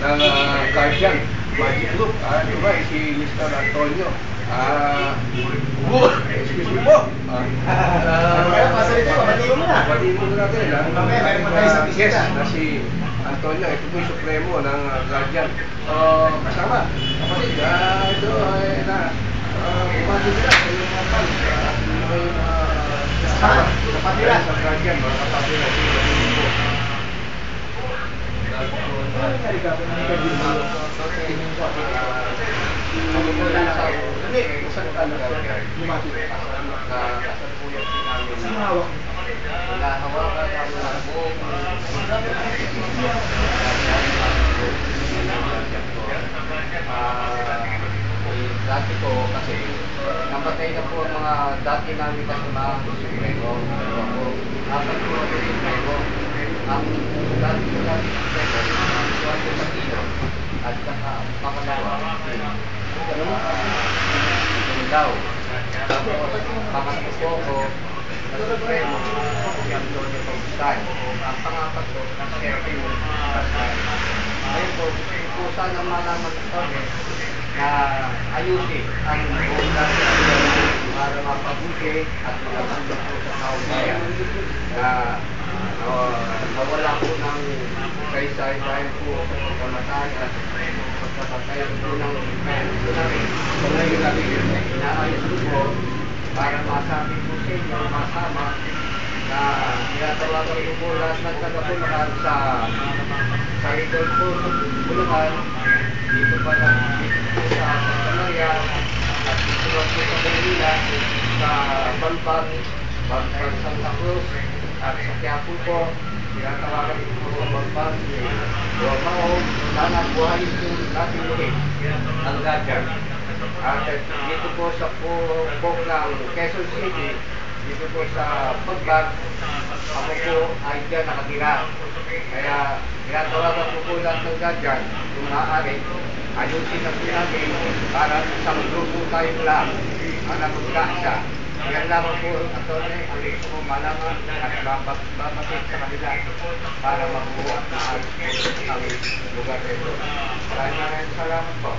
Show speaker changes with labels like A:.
A: ng uh, Guardian Magic Group. Ah, ito ba, si Mr. Antonio. Ah, uh, excuse me po. Ah,
B: Kaya pasalita ko, batiin mo na.
A: Batiin mo na natin. ah.
B: Mamaya, meron pa tayo sa
A: Ah, guest na si Antonio. Ito po yung supremo ng uh, Guardian. So, kasama. Kapatid, ah, ito ay na uh, umati sila sa inyong mga fans. Ah, may mga kasama.
B: Kapatid.
A: Sa Guardian, mga kapatid sila po.
C: Dati ko kasi namatay na po ang mga dati namin kasama supremo. Ako, apat po ako supremo. Ang dati ko dati supremo, ang Suarez Aquino. At saka pangalawa, yung daw. Tapos, pangatlo po ako, na supremo, si Antonio Pagustan. Ang pangapat ko, na Sergio Pascal. Ngayon po, ko sana malaman ko na ayusin ang buong dati para mapabuti at makatulong po sa taong bayan na uh, nawala po ng kaysay dahil po sa pagkamatay at pagkapatay po ng. So ngayon natin inaayos ko po para masabi po sa inyo, masama na tinatawagan ko po lahat ng taga-Bulacan sa sa Idol sa Bulacan dito pa lang dito sa Maria at dito lang po sa Manila sa Santa Cruz at sa Quiapo po tinatawagan ko po sa Balban si Romao sana buhayin po natin ulit ang Gadjar at dito po sa po, po ng Quezon City dito po sa Pagbag ako po ay dyan nakatira. Kaya tinatawagan ko po lahat ng gadyan kung maaari ayusin na po natin para isang grupo tayo lang ang napagkaisa yan lamang po attorney ang gusto ko malaman at babakit sa kanila para mabuo at maayos ang lugar nito. Maraming maraming salamat po.